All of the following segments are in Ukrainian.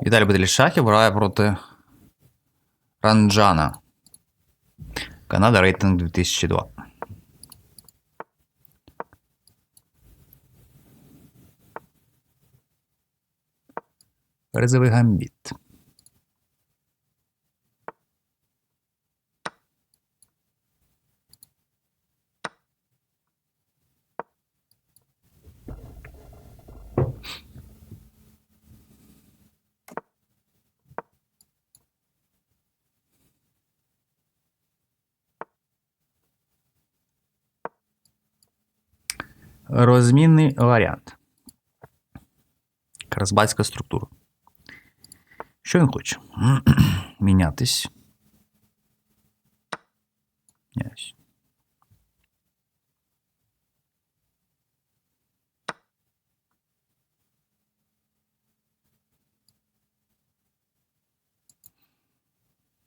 Віталій Бедель Шахів грає проти Ранджана. Канада рейтинг 2002. Резовий гамбіт. Розмінний варіант. Каразбатська структура. Що він хоче? Мінятись. Міняюсь.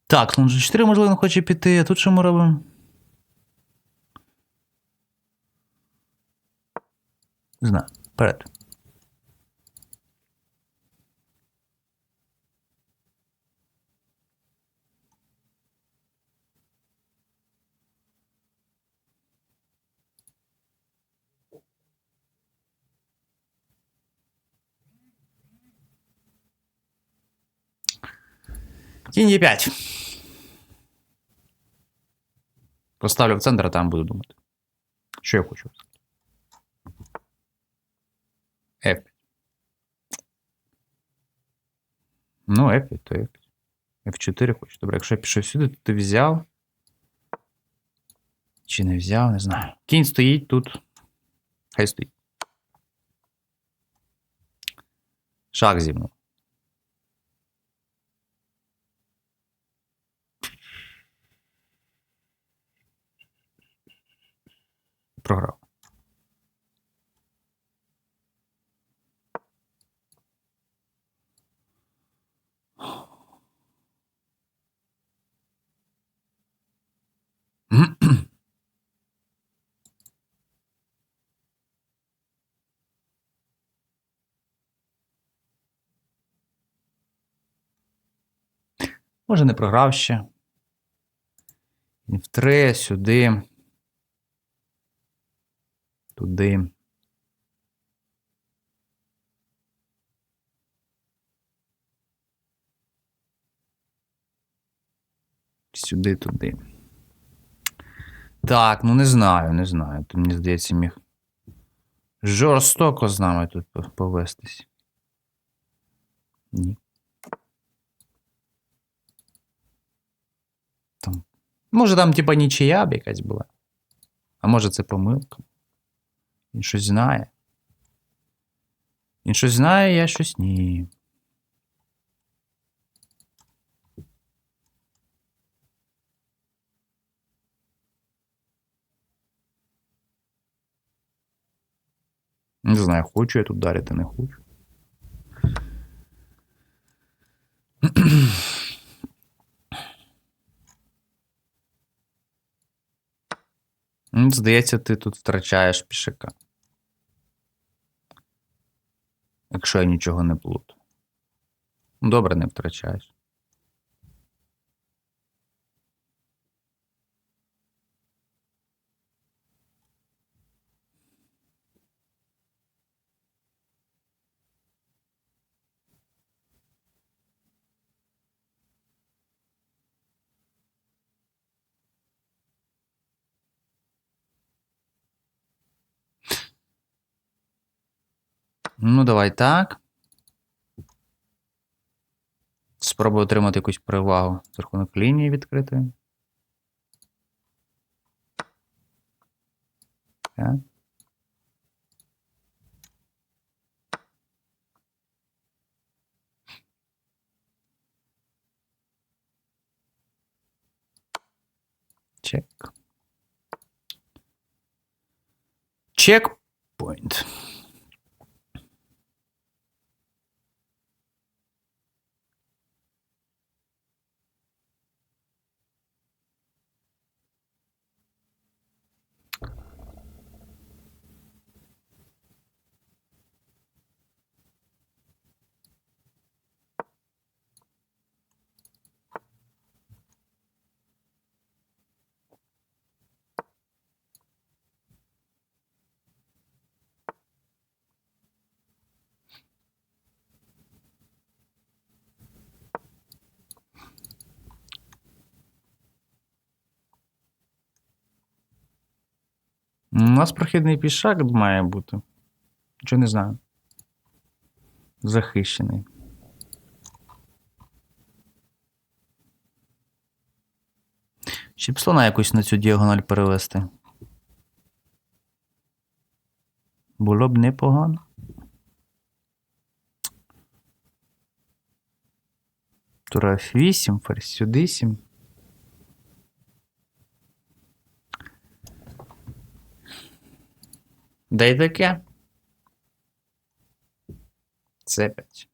Так, слон G4, можливо, він хоче піти. А тут що ми робимо? Знаю. Вперед. Кінь Е5. Поставлю в центр, а там буду думати. Що я хочу? Ну, F5, то F5. F4 хочу. Добре, якщо я пішов сюди, то ти взяв. Чи не взяв, не знаю. Кінь стоїть тут. Хай стоїть. Шах зімнув. Програв. Може, не програв ще. В три, сюди. Туди. Сюди, туди. Так, ну не знаю, не знаю. Тут, мені здається, міг жорстоко з нами тут повестись. Ні. Там. Може, там, типа, нічия б якась була. А може, це помилка. Він щось знає. Він щось знає, я щось ні. Не знаю, хочу я тут дарити, не хочу. Здається, ти тут втрачаєш пішака. Якщо я нічого не плутаю. Добре, не втрачаєш. Ну, давай так. Спробую отримати якусь перевагу з рахунок лінії відкритої. Так. Чек. Чекпоінт. У нас прохідний пішак має бути. Чи не знаю. Захищений. Чи б слона якусь на цю діагональ перевести? Було б непогано. Тура F8, ферзь сюди 7. Дай таке. Це 5.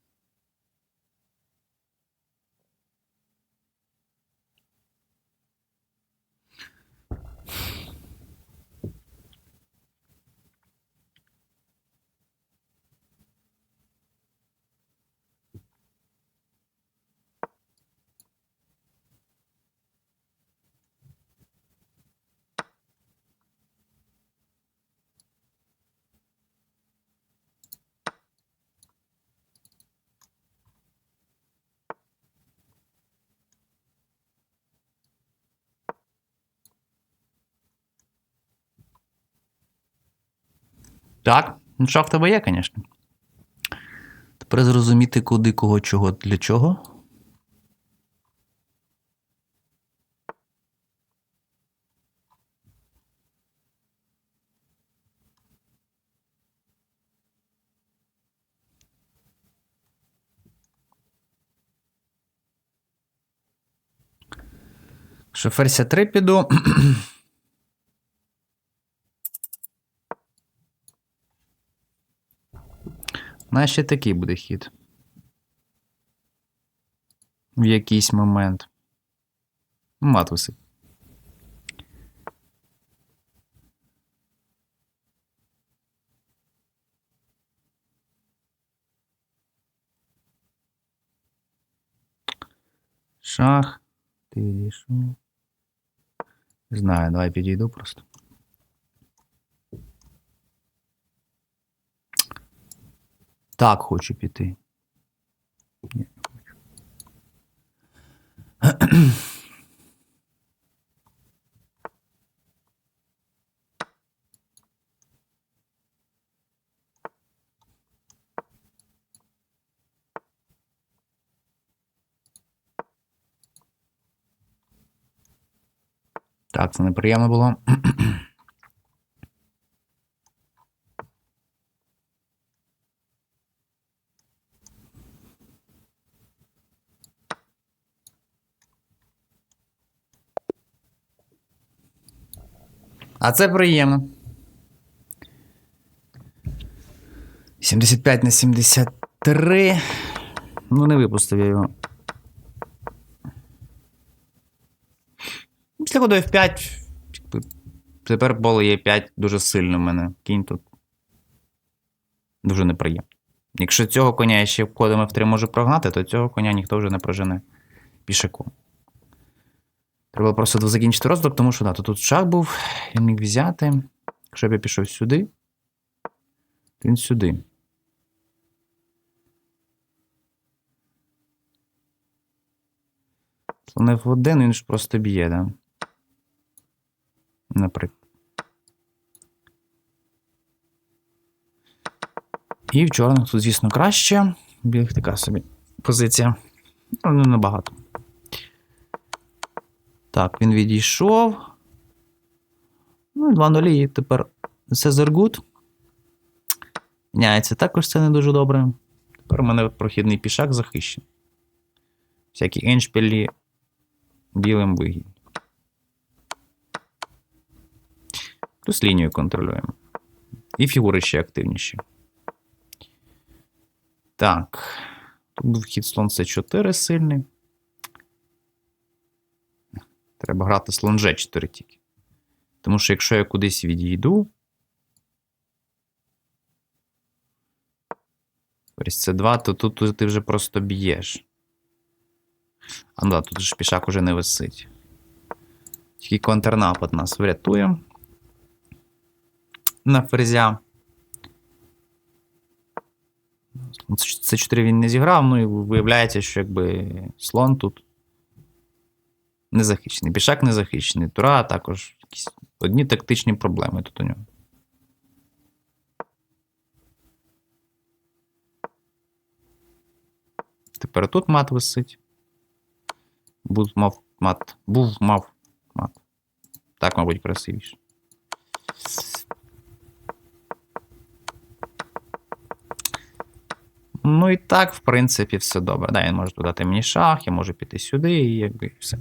Так, ну в тебе є, звісно. Тепер зрозуміти, куди, кого, чого, для чого. Що ферзь 3 піду. Ще такий буде хід. В якийсь момент. Мат. Шах. Ти. Не знаю, давай підійду просто. Так хочу піти. Ні, не хочу. Так, це неприємно було. А це приємно. 75 на 73. Ну, не випустив я його. Після ходу F5. Тепер поле є 5 дуже сильно в мене. Кінь тут. Дуже неприємно. Якщо цього коня я ще входом F3 можу прогнати, то цього коня ніхто вже не прожене пішаком. Треба просто закінчити розвиток, тому що да, то тут шах був, я міг взяти. Якщо б я пішов сюди, то він сюди. Слон F1, він ж просто б'є, да? Наприклад. І в чорних тут, звісно, краще. Білих така собі позиція. Ну, не набагато. Так, він відійшов. Ну, і 2 нулі, і тепер Cesar Good. Міняється також це не дуже добре. Тепер у мене прохідний пішак захищений. Всякі еншпілі білим вигідні. Плюс лінію контролюємо. І фігури ще активніші. Так. Тут був хід слон С4 сильний. Треба грати слон G4 тільки. Тому що якщо я кудись відійду. Ось це 2, то тут, ти вже просто б'єш. А ну да, тут ж пішак уже не висить. Тільки контрнапад нас врятує. На ферзя. Це 4 він не зіграв, ну і виявляється, що якби слон тут незахищений. Пішак незахищений. Тура також якісь одні тактичні проблеми тут у нього. Тепер тут мат висить. Був мав мат. Був мав мат. Так, мабуть, красивіше. Ну і так, в принципі, все добре. Да, Він може додати мені шах, я можу піти сюди і якби все.